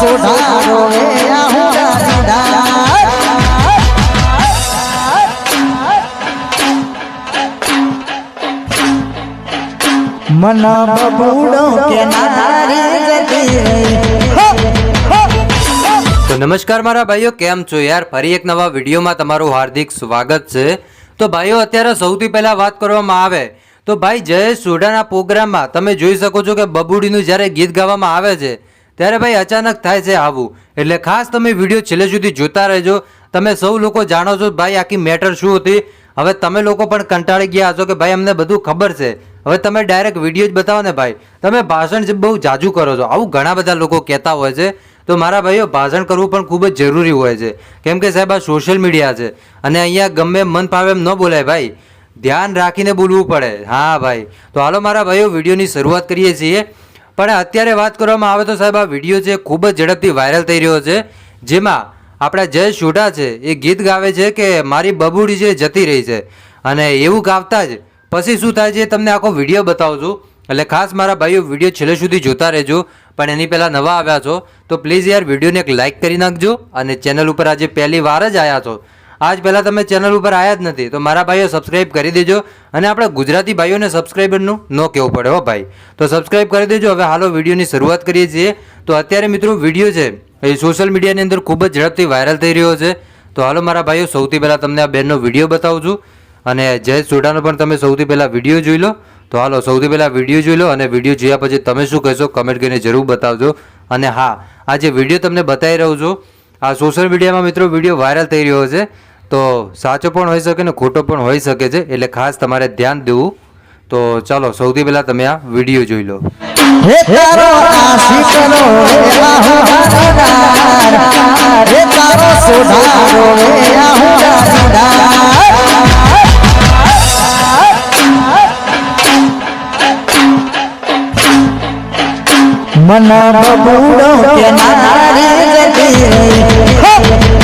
સોઢારો બબુડો કે. તો નમસ્કાર મારા ભાઈઓ, કેમ છો યાર? ફરી એક નવા વિડીયોમાં તમારું હાર્દિક સ્વાગત છે. તો ભાઈઓ, અત્યારે સૌથી પહેલા વાત કરવામાં આવે તો ભાઈ જયેશ સોઢાના પ્રોગ્રામમાં તમે જોઈ શકો છો કે બબુડીનું જ્યારે ગીત ગાવામાં આવે છે, ત્યારે ભાઈ અચાનક થાય છે આવું. એટલે ખાસ તમે વીડિયો છેલ્લે સુધી જોતા રહેજો. તમે સૌ લોકો જાણો છો ભાઈ આખી મેટર શું હતી. હવે તમે લોકો પણ કંટાળી ગયા હશો કે ભાઈ અમને બધું ખબર છે. હવે તમે ડાયરેક્ટ વીડિયો જ બતાવો ને ભાઈ. તમે ભાષણ બહુ જાજુ કરો છો. આવું ઘણા બધા લોકો કહેતા હોય છે. તો મારા ભાઈઓ, ભાષણ કરવું પણ ખૂબ જ જરૂરી હોય છે. કેમ કે સાહેબ, આ સોશિયલ મીડિયા છે. અને અહીંયા ગમે મન ફાવે એમ ન બોલાય ભાઈ. ધ્યાન રાખીને બોલવું પડે. હા, ભાઈ. તો હાલો, મારા ભાઈઓ, વિડીયોની શરૂઆત કરીએ છીએ. પણ અત્યારે વાત કરવામાં આવે તો, સાહેબ, આ વીડિયો છે, ખૂબ જ ઝડપથી વાયરલ થઈ રહ્યો છે. જેમાં આપણા જય શોઢા છે, એ ગીત ગાવે છે કે મારી બબુડી છે જતી રહી છે. અને એવું ગાવતા જ પછી શું થાય છે તમને આખો વીડિયો બતાવું છું એટલે ખાસ મારા ભાઈઓ, વીડિયો છેલ્લે સુધી જોતા રહેજો. પણ એની પહેલાં નવા આવ્યા છો, તો પ્લીઝ યાર, વિડીયોને એક લાઇક કરી નાખજો અને ચેનલ ઉપર આજે પહેલી વાર જ આવ્યા છો. આજ પહેલાં તમે ચેનલ ઉપર આવ્યા જ નથી, તો મારા ભાઈઓ સબસ્ક્રાઇબ કરી દેજો અને આપણા ગુજરાતી ભાઈઓને સબસ્ક્રાઈબરનું ન કહેવું પડે, હો ભાઈ. તો સબસ્ક્રાઇબ કરી દેજો. હવે હાલો વિડીયોની શરૂઆત કરીએ છીએ. તો અત્યારે મિત્રો વીડિયો છે, એ સોશિયલ મીડિયાની અંદર ખૂબ જ ઝડપથી વાયરલ થઈ રહ્યો છે. તો હાલો મારા ભાઈઓ, સૌથી પહેલાં તમને આ બેનનો વીડિયો બતાવું છું. અને જય સોઢાનો પણ તમે સૌથી પહેલાં વીડિયો જોઈ લો. તો હાલો, સૌથી પહેલાં વીડિયો જોઈ લો અને વીડિયો જોયા પછી તમે શું કહેશો કમેન્ટ કરીને જરૂર બતાવજો. અને હા, આ જે વીડિયો તમને બતાવી રહ્યો છું, આ સોશિયલ મીડિયામાં મિત્રો વીડિયો વાયરલ થઈ રહ્યો છે. તો સાચો પણ હોઈ શકે ને ખોટો પણ હોઈ શકે છે, એટલે ખાસ તમારે ધ્યાન દેવું. તો ચાલો, સૌથી પહેલાં તમે આ વીડિયો જોઈ લો. હે મન બબુડો કે નારી જતી